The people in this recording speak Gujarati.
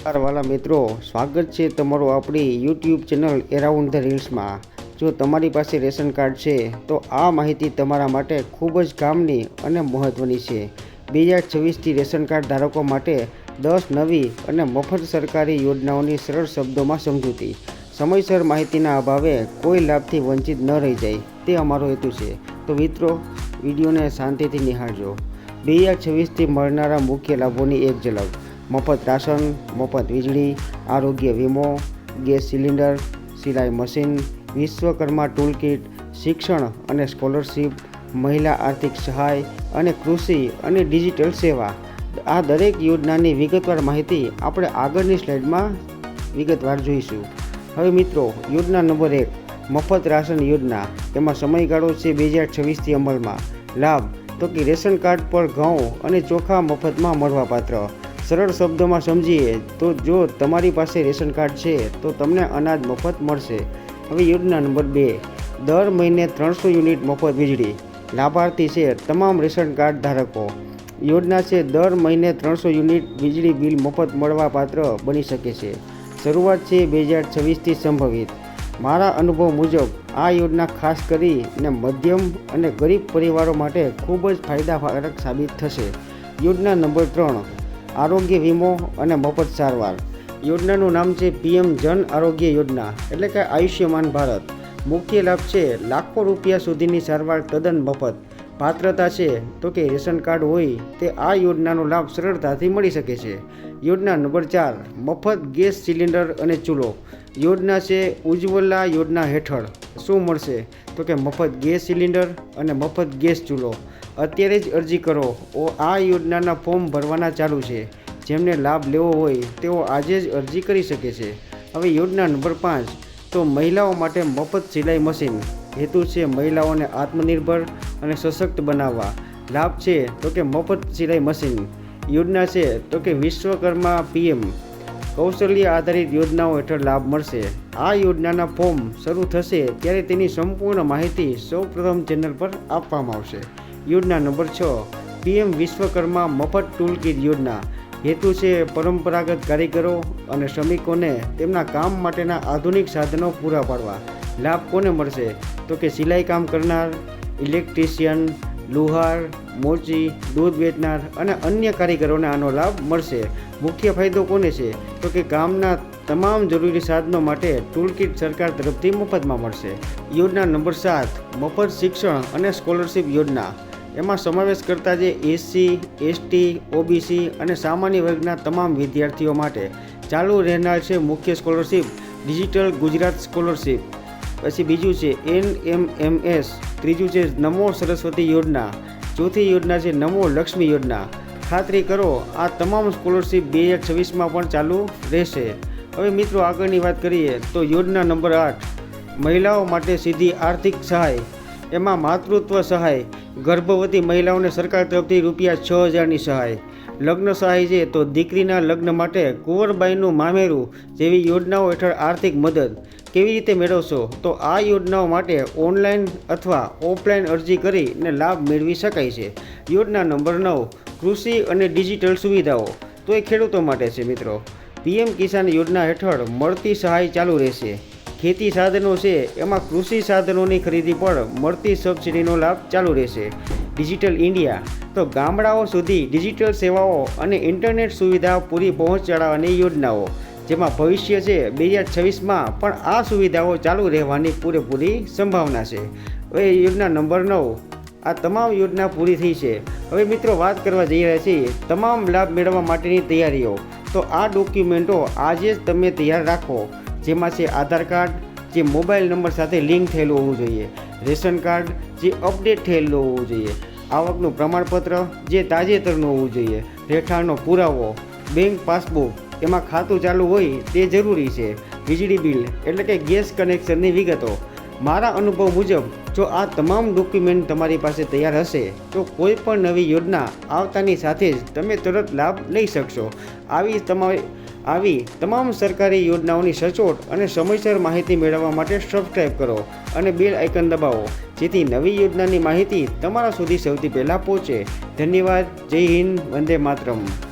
વાલા મિત્રો, સ્વાગત છે તમારું આપણી યુટ્યુબ ચેનલ એરાઉન્ડ ધ રીલ્સમાં જો તમારી પાસે રેશન કાર્ડ છે, તો આ માહિતી તમારા માટે ખૂબ જ કામની અને મહત્ત્વની છે. બે હજાર છવ્વીસથી રેશન કાર્ડ ધારકો માટે દસ નવી અને મફત સરકારી યોજનાઓની સરળ શબ્દોમાં સમજૂતી. સમયસર માહિતીના અભાવે કોઈ લાભથી વંચિત ન રહી જાય, તે અમારો હેતુ છે. તો મિત્રો, વિડીયોને શાંતિથી નિહાળજો. બે હજાર છવ્વીસથી મળનારા મુખ્ય લાભોની એક ઝલક. મફત રાશન, મફત વીજળી, આરોગ્ય વીમો, ગેસ સિલિન્ડર, સિલાઈ મશીન, વિશ્વકર્મા ટૂલ કિટ શિક્ષણ અને સ્કોલરશીપ, મહિલા આર્થિક સહાય અને કૃષિ અને ડિજિટલ સેવા. આ દરેક યોજનાની વિગતવાર માહિતી આપણે આગળની સ્લાઇડમાં વિગતવાર જોઈશું. હવે મિત્રો, યોજના નંબર એક, મફત રાશન યોજના. તેમાં સમયગાળો છે બે હજાર છવ્વીસથી અમલમાં. લાભ, તો કે રેશન કાર્ડ પર ઘઉં અને ચોખા મફતમાં મળવાપાત્ર. સરળ શબ્દોમાં સમજીએ તો જો તમારી પાસે રેશન કાર્ડ છે, તો તમને અનાજ મફત મળશે. હવે યોજના નંબર બે. દર મહિને ત્રણસો યુનિટ મફત વીજળી. લાભાર્થી છે તમામ રેશન કાર્ડ ધારકો. યોજના છે દર મહિને ત્રણસો યુનિટ વીજળી બિલ મફત મળવા પાત્ર બની શકે છે. શરૂઆત છે બે હજાર છવ્વીસથી સંભવિત. મારા અનુભવ મુજબ, આ યોજના ખાસ કરીને મધ્યમ અને ગરીબ પરિવારો માટે ખૂબ જ ફાયદાકારક સાબિત થશે. યોજના નંબર ત્રણ. આરોગ્ય વીમો અને મફત સારવાર. યોજનાનું નામ છે પીએમ જન આરોગ્ય યોજના, એટલે કે આયુષ્યમાન ભારત. મુખ્ય લાભ છે લાખો રૂપિયા સુધીની સારવાર તદ્દન મફત. પાત્રતા છે તો કે રેશન કાર્ડ હોય તે આ યોજનાનો લાભ સરળતાથી મળી શકે છે. યોજના નંબર ચાર, મફત ગેસ સિલિન્ડર અને ચૂલો. યોજના છે ઉજ્જવલા યોજના હેઠળ. શું મળશે? તો કે મફત ગેસ સિલિન્ડર અને મફત ગેસ ચૂલો. અત્યારે જ અરજી કરો. ઓ, આ યોજનાના ફોર્મ ભરવાના ચાલુ છે. જેમને લાભ લેવો હોય, તેઓ આજે જ અરજી કરી શકે છે. હવે યોજના નંબર પાંચ. તો મહિલાઓ માટે મફત સિલાઈ મશીન. હેતુ છે મહિલાઓને આત્મનિર્ભર અને સશક્ત બનાવવા. લાભ છે તો કે મફત સિલાઈ મશીન. યોજના છે તો કે વિશ્વકર્મા પીએમ. કૌશલ્ય આધારિત યોજનાઓ હેઠળ લાભ મળશે. આ યોજનાના ફોર્મ શરૂ થશે ત્યારે તેની સંપૂર્ણ માહિતી સૌપ્રથમ ચેનલ પર આપવામાં આવશે. યોજના નંબર છ. પીએમ વિશ્વકર્મા મફત ટૂલ કીટ યોજના. હેતુ છે પરંપરાગત કારીગરો અને શ્રમિકોને તેમના કામ માટેના આધુનિક સાધનો પૂરા પાડવા. લાભ કોને મળશે? તો કે સિલાઈ કામ કરનાર, ઇલેક્ટ્રિશિયન, લુહાર મોચી દૂધ વેચનાર અને અન્ય કારીગરોને આનો લાભ મળશે. મુખ્ય ફાયદો કોને છે? તો કે ગામના તમામ જરૂરી સાધનો માટે ટૂલકીટ સરકાર તરફથી મફતમાં મળશે. યોજના નંબર સાત, મફત શિક્ષણ અને સ્કોલરશિપ યોજના. એમાં સમાવેશ કરતા જે એસસી, એસટી, ઓબીસી અને સામાન્ય વર્ગના તમામ વિદ્યાર્થીઓ માટે ચાલુ રહેનાર છે મુખ્ય સ્કોલરશિપ, ડિજિટલ ગુજરાત સ્કોલરશિપ. પછી બીજું છે એન એમ એમ એસ ત્રીજું છે નમો સરસ્વતી યોજના, ચોથી યોજના છે નમો લક્ષ્મી યોજના. ખાતરી કરો, આ તમામ સ્કોલરશિપ બે હજાર છવ્વીસમાં પણ ચાલુ રહેશે. હવે મિત્રો આગળની વાત કરીએ તો યોજના નંબર આઠ, મહિલાઓ માટે સીધી આર્થિક સહાય. એમાં માતૃત્વ સહાય ગર્ભવતી મહિલાઓને સરકાર તરફથી રૂપિયા છ હજારની સહાય. લગ્ન સહાય છે તો દીકરીના લગ્ન માટે કુંવરબાઈનું મામેરું જેવી યોજનાઓ હેઠળ આર્થિક મદદ. કેવી રીતે મેળવશો? તો આ યોજનાઓ માટે ઓનલાઈન અથવા ઓફલાઈન અરજી કરીને લાભ મેળવી શકાય છે. યોજના નંબર નવ, કૃષિ અને ડિજિટલ સુવિધાઓ. તો એ ખેડૂતો માટે છે મિત્રો. પીએમ કિસાન યોજના હેઠળ મળતી સહાય ચાલુ રહેશે. ખેતી સાધનો છે, એમાં કૃષિ સાધનોની ખરીદી પર મળતી સબસિડીનો લાભ ચાલુ રહેશે. ડિજિટલ ઇન્ડિયા તો ગામડાઓ સુધી ડિજિટલ સેવાઓ અને ઇન્ટરનેટ સુવિધા પૂરી પહોંચાડવાની યોજનાઓ, જેમાં ભવિષ્ય છે બે હજાર છવ્વીસમાં પણ આ સુવિધાઓ ચાલુ રહેવાની પૂરેપૂરી સંભાવના છે. હવે યોજના નંબર નવ, આ તમામ યોજના પૂરી થઈ છે. હવે મિત્રો વાત કરવા જઈ રહ્યા છીએ તમામ લાભ મેળવવા માટેની તૈયારીઓ. તો આ ડોક્યુમેન્ટો આજે જ તમે તૈયાર રાખો. જેમાં છે આધાર કાર્ડ, જે મોબાઈલ નંબર સાથે લિંક થયેલું હોવું જોઈએ, રેશન કાર્ડ, જે અપડેટ થયેલું હોવું જોઈએ, આવકનું પ્રમાણપત્ર જે તાજેતરનું હોવું જોઈએ, રહેઠાણનો પુરાવો, બેંક પાસબુક, એમાં ખાતું ચાલુ હોય તે જરૂરી છે. વીજળી બિલ એટલે કે ગેસ કનેક્શનની વિગતો. મારા અનુભવ મુજબ, જો આ તમામ ડોક્યુમેન્ટ તમારી પાસે તૈયાર હશે, તો કોઈ પણ નવી યોજના આવતાની સાથે જ તમે તરત લાભ લઈ શકશો. આવી તમારી આવી તમામ સરકારી યોજનાઓની સચોટ અને સમયસર માહિતી મેળવવા માટે સબસ્ક્રાઇબ કરો અને બેલ આઇકન દબાવો, જેથી નવી યોજનાની માહિતી તમારા સુધી સૌથી પહેલાં પહોંચે. ધન્યવાદ. જય હિન્દ. વંદે માતરમ.